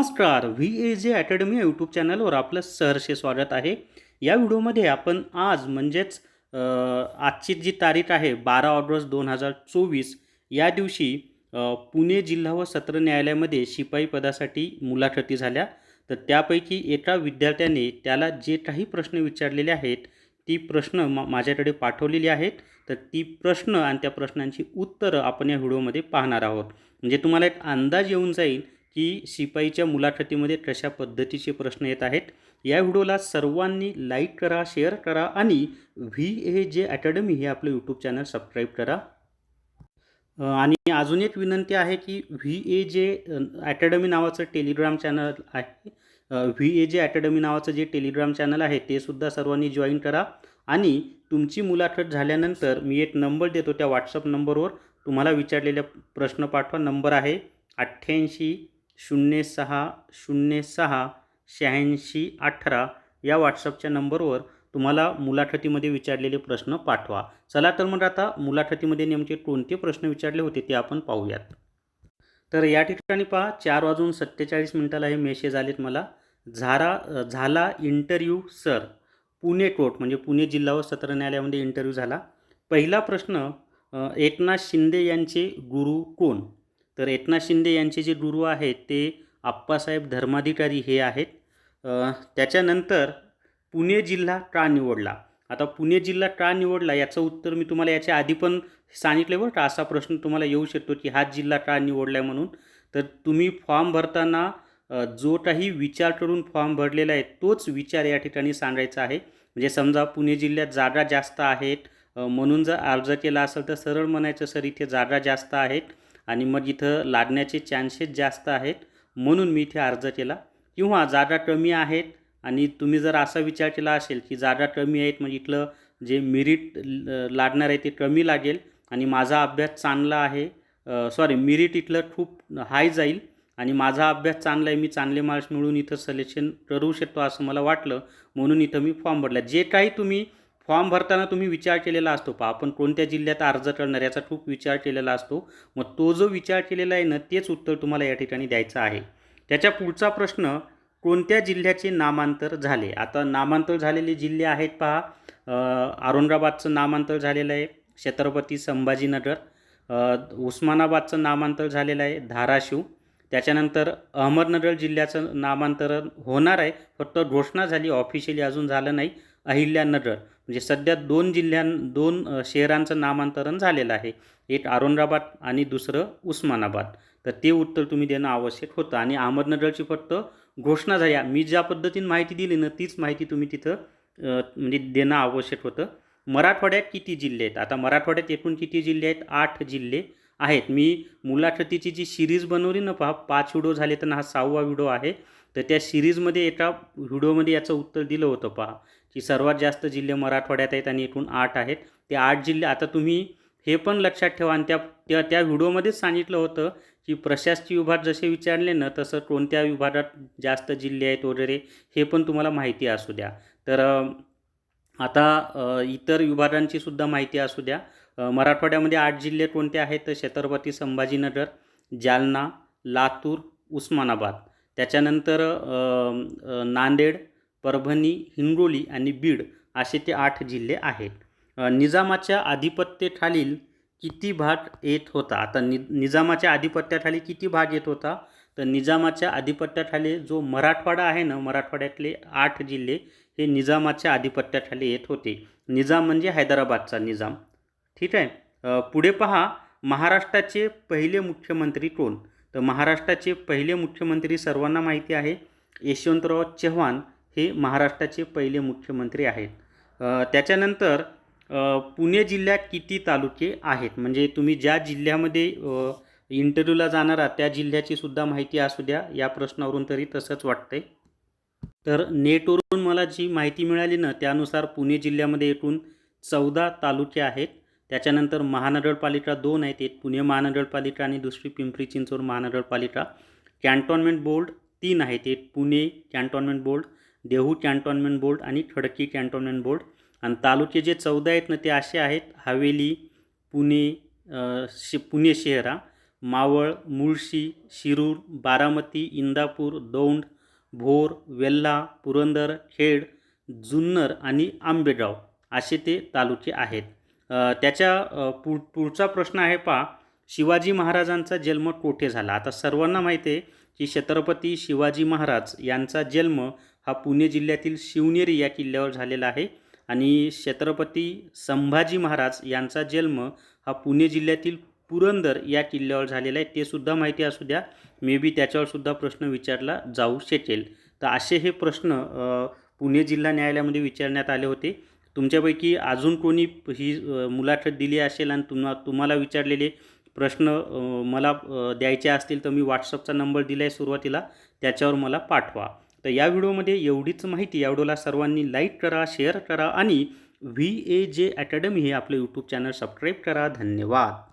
नमस्कार. V A J academy YouTube चॅनलवर आपलं सहर्षे स्वागत आहे. या व्हिडिओमध्ये आपण आज म्हणजेच आजची जी तारीख आहे बारा ऑगस्ट दोन हजार चोवीस या दिवशी पुणे जिल्हा व सत्र न्यायालयामध्ये शिपाई पदासाठी मुलाखती झाल्या. तर त्यापैकी एका विद्यार्थ्याने त्याला जे काही प्रश्न विचारलेले आहेत ती प्रश्न मा माझ्याकडे पाठवलेली आहेत. तर ती प्रश्न आणि त्या प्रश्नांची उत्तरं आपण या व्हिडिओमध्ये पाहणार आहोत. म्हणजे तुम्हाला एक अंदाज येऊन जाईल की शिपाईच्या मुलाखतीमध्ये कशा पद्धतीचे प्रश्न येत आहेत. या व्हिडिओला सर्वांनी लाईक करा शेअर करा आणि व्ही ए जे अकॅडमी हे आपलं यूट्यूब चॅनल सबस्क्राईब करा. आणि अजून एक विनंती आहे की व्ही ए जे अकॅडमी नावाचं टेलिग्राम चॅनल आहे. व्ही ए जे अकॅडमी नावाचं जे टेलिग्राम चॅनल आहे ते सुद्धा सर्वांनी जॉईन करा. आणि तुमची मुलाखत झाल्यानंतर मी एक नंबर देतो त्या व्हॉट्सअप नंबरवर. तुम्हाला विचारलेल्या प्रश्न पाठवा. नंबर आहे अठ्ठ्याऐंशी शून्य सहा शून्य सहा शहाऐंशी अठरा या व्हॉट्सअपच्या नंबरवर तुम्हाला मुलाखतीमध्ये विचारलेले प्रश्न पाठवा. चला तर मग आता मुलाखतीमध्ये नेमके कोणते प्रश्न विचारले होते ते आपण पाहूयात. तर या ठिकाणी पहा चार वाजून सत्तेचाळीस मिनिटाला हे मेसेज आलेत मला. झारा झाला इंटरव्ह्यू सर पुणे कोर्ट म्हणजे पुणे जिल्हा व सत्र न्यायालयामध्ये इंटरव्ह्यू झाला. पहिला प्रश्न एकनाथ शिंदे यांचे गुरु कोण? तर एकनाथ शिंदे यांचे जे गुरु आहेत ते आप्पासाहेब धर्माधिकारी हे आहेत. त्याच्यानंतर पुणे जिल्हा का निवडला. आता पुणे जिल्हा का निवडला याचं उत्तर मी तुम्हाला याच्या आधी पण सांगितलं बरं का असा प्रश्न तुम्हाला येऊ शकतो की हाच जिल्हा का निवडला आहे म्हणून. तर तुम्ही फॉर्म भरताना जो काही विचार करून फॉर्म भरलेला आहे तोच विचार या ठिकाणी सांगायचा आहे. म्हणजे समजा पुणे जिल्ह्यात जागा जास्त आहेत म्हणून जर अर्ज केला असेल तर सरळ म्हणायचं सर इथे जागा जास्त आहेत. आणि मग इथं लागण्याचे चान्सेस जास्त आहेत. म्हणून मी इथे अर्ज केला. किंवा जागा कमी आहेत आणि तुम्ही जर असा विचार केला असेल की जागा कमी आहेत म्हणजे इथलं जे मिरिट लागणार आहे ते कमी लागेल आणि माझा अभ्यास चांगला आहे. सॉरी मिरिट इथलं खूप हाय जाईल आणि माझा अभ्यास चांगला आहे मी चांगले मार्क्स मिळून इथं सलेक्शन करू शकतो असं मला वाटलं. म्हणून इथं मी फॉर्म भरला. जे काही तुम्ही फॉर्म भरताना तुम्ही विचार केलेला असतो पहा आपण कोणत्या जिल्ह्यात अर्ज करणार याचा खूप विचार केलेला असतो. मग तो जो विचार केलेला आहे ना तेच उत्तर तुम्हाला या ठिकाणी द्यायचं आहे. त्याच्या पुढचा प्रश्न कोणत्या जिल्ह्याचे नामांतर झाले? आता नामांतर झालेले जिल्हे आहेत पहा औरंगाबादचं नामांतर झालेलं आहे छत्रपती संभाजीनगर उस्मानाबादचं नामांतर झालेलं आहे धाराशिव. त्याच्यानंतर अहमदनगर जिल्ह्याचं नामांतरण होणार आहे फक्त घोषणा झाली ऑफिशियली अजून झालं नाही. अहिल्यानगर म्हणजे सध्या दोन जिल्ह्यां दोन शहरांचं नामांतरण झालेलं आहे. एक औरंगाबाद आणि दुसरं उस्मानाबाद. तर ते उत्तर तुम्ही देणं आवश्यक होतं. आणि अहमदनगरची फक्त घोषणा झाली. मी ज्या पद्धतीने माहिती दिली ना तीच माहिती तुम्ही तिथं म्हणजे देणं आवश्यक होतं. मराठवाड्यात किती जिल्हे आहेत? आता मराठवाड्यात एकूण किती जिल्हे आहेत? आठ जिल्हे आहेत. मी मुलाखतीची जी सिरीज बनवली ना पहा पाच व्हिडिओ झाले तर हा सहावा व्हिडिओ आहे. तर त्या सिरीजमध्ये एका व्हिडिओमध्ये याचं उत्तर दिलं होतं पहा. की सर्वात जास्त जिल्हे मराठवाड्यात आहेत आणि एकूण आठ आहेत. ते आठ जिल्हे आता तुम्ही हे पण लक्षात ठेवा आणि त्या त्या त्या व्हिडिओमध्येच सांगितलं होतं की प्रशासकीय विभाग जसे विचारले ना तसं कोणत्या विभागात जास्त जिल्हे आहेत वगैरे हे पण तुम्हाला माहिती असू द्या. तर आता इतर विभागांची सुद्धा माहिती असू द्या. मराठवाड्यामध्ये आठ जिल्हे कोणते आहेत? तर छत्रपती संभाजीनगर जालना लातूर उस्मानाबाद. त्याच्यानंतर नांदेड परभणी हिंगोली आणि बीड असे ते आठ जिल्हे आहेत. निजामाच्या आधिपत्याखालील किती भाग येत होता? आता नि निजामाच्या आधिपत्याखाली किती भाग येत होता? तर निजामाच्या आधिपत्याखाली जो मराठवाडा आहे ना मराठवाड्यातले आठ जिल्हे हे निजामाच्या आधिपत्याखाली येत होते. निजाम म्हणजे हैदराबादचा निजाम. ठीक आहे? पुढे पहा महाराष्ट्राचे पहिले मुख्यमंत्री कोण? तर महाराष्ट्राचे पहिले मुख्यमंत्री सर्वांना माहिती आहे यशवंतराव चव्हाण. हे महाराष्ट्राचे पहिले मुख्यमंत्री आहेत. त्याच्यानंतर पुणे जिल्ह्यात किती तालुके आहेत? म्हणजे तुम्ही ज्या जिल्ह्यामध्ये इंटरव्ह्यूला जाणार आहात त्या जिल्ह्याची सुद्धा माहिती असू द्या. या प्रश्नावरून तरी तसंच वाटतंय. तर नेटवरून मला जी माहिती मिळाली ना त्यानुसार पुणे जिल्ह्यामध्ये एकूण चौदा तालुके आहेत. त्याच्यानंतर महानगरपालिका दोन आहेत. एक पुणे महानगरपालिका आणि दुसरी पिंपरी चिंचवड महानगरपालिका. कॅन्टॉनमेंट बोर्ड तीन आहेत. एक Pune cantonment board Dehu cantonment board आणि खडकी कॅन्टोनमेंट बोर्ड. आणि तालुके जे चौदा आहेत ना ते असे आहेत. हवेली पुणे शि पुणे शहरा मावळ मुळशी शिरूर बारामती इंदापूर दौंड भोर वेल्हा पुरंदर खेड जुन्नर आणि आंबेगाव असे ते तालुके आहेत. त्याच्या पु पुढचा प्रश्न आहे पहा. शिवाजी महाराजांचा जन्म कोठे झाला? आता सर्वांना माहिती आहे की छत्रपती शिवाजी महाराज यांचा जन्म हा पुणे जिल्ह्यातील शिवनेरी या किल्ल्यावर झालेला आहे. आणि छत्रपती संभाजी महाराज यांचा जन्म हा पुणे जिल्ह्यातील पुरंदर या किल्ल्यावर झालेला आहे. ते सुद्धा माहिती असू द्या. मे बी त्याच्यावर सुद्धा प्रश्न विचारला जाऊ शकेल. तर असे हे प्रश्न पुणे जिल्हा न्यायालयामध्ये विचारण्यात आले होते. तुमच्यापैकी अजून कोणी ही मुलाखत दिली असेल आणि तुम्हा तुम्हाला विचारलेले प्रश्न मला द्यायचे असतील तर मी व्हॉट्सअपचा नंबर दिला आहे सुरुवातीला. त्याच्यावर मला पाठवा. तर या व्हिडिओमध्ये एवढीच माहिती या व्हिडिओला सर्वांनी लाईक करा शेअर करा आणि व्ही ए जे अकॅडमी हे आपलं यूट्यूब चॅनल सबस्क्राईब करा. धन्यवाद.